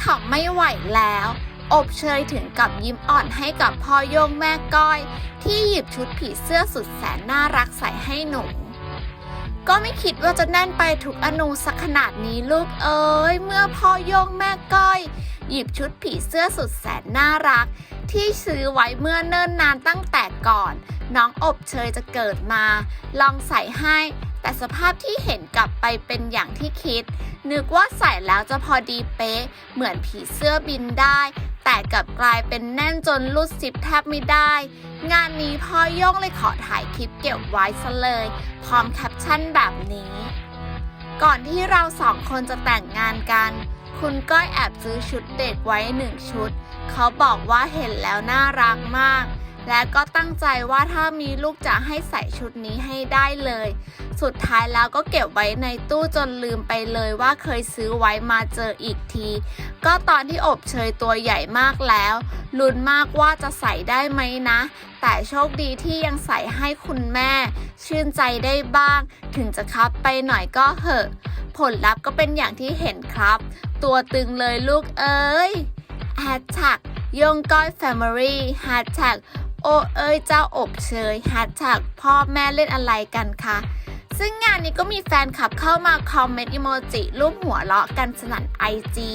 เขาไม่ไหวแล้ว อบเชยถึงกับยิ้มอ่อนให้กับพ่อโยงแม่ก้อย ที่หยิบชุดผีเสื้อสุดแสนน่ารักใส่ให้หนูก็ไม่คิดว่าจะแน่นไปทุกอนูสักขนาดนี้ลูกเอ๋ยเมื่อพ่อโยงแม่ก้อย หยิบชุดผีเสื้อสุดแสนน่ารัก ที่ซื้อไว้เมื่อเนิ่นนานตั้งแต่ก่อน น้องอบเชยจะเกิดมา ลองใส่ให้ แต่สภาพที่เห็นกลับไปเป็นอย่างที่คิด นึกว่าใส่แล้วจะพอดีเป๊ะ เหมือนผีเสื้อบินได้ แต่กลับกลายเป็นแน่นจนรูดซิปแทบไม่ได้ งานนี้พ่อย่องเลยขอถ่ายคลิปเก็บไว้ซะเลย พร้อมแคปชั่นแบบนี้ ก่อนที่เราสองคนจะแต่งงานกัน คุณก้อยแอบซื้อชุดเด็กไว้หนึ่งชุด เขาบอกว่าเห็นแล้วน่ารักมาก และก็ตั้งใจว่าถ้ามีลูกจะให้ใส่ชุดนี้ให้ได้เลย สุดท้ายแล้วก็เก็บไว้ในตู้จนลืมไปเลยว่าเคยซื้อไว้มาเจออีกที ก็ตอนที่อบเชยตัวใหญ่มากแล้วลุ้นมากว่าจะใส่ได้ไหมนะ แต่โชคดีที่ยังใส่ให้คุณแม่ ชื่นใจได้บ้าง ถึงจะคับไปหน่อยก็เหอะ ผลลัพธ์ก็เป็นอย่างที่เห็นครับ ตัวตึงเลยลูกเอ้ยแฮชแท็กยงก้อยแฟมิลี่แฮชแท็ก โอเอ้ยเจ้าอบเชยแฮชแท็กพ่อแม่เล่นอะไรกันคะซึ่งงานนี้ก็มีแฟนคลับเข้ามาคอมเมนต์อิโมจิรูปหัวเราะกันสนั่นไอจี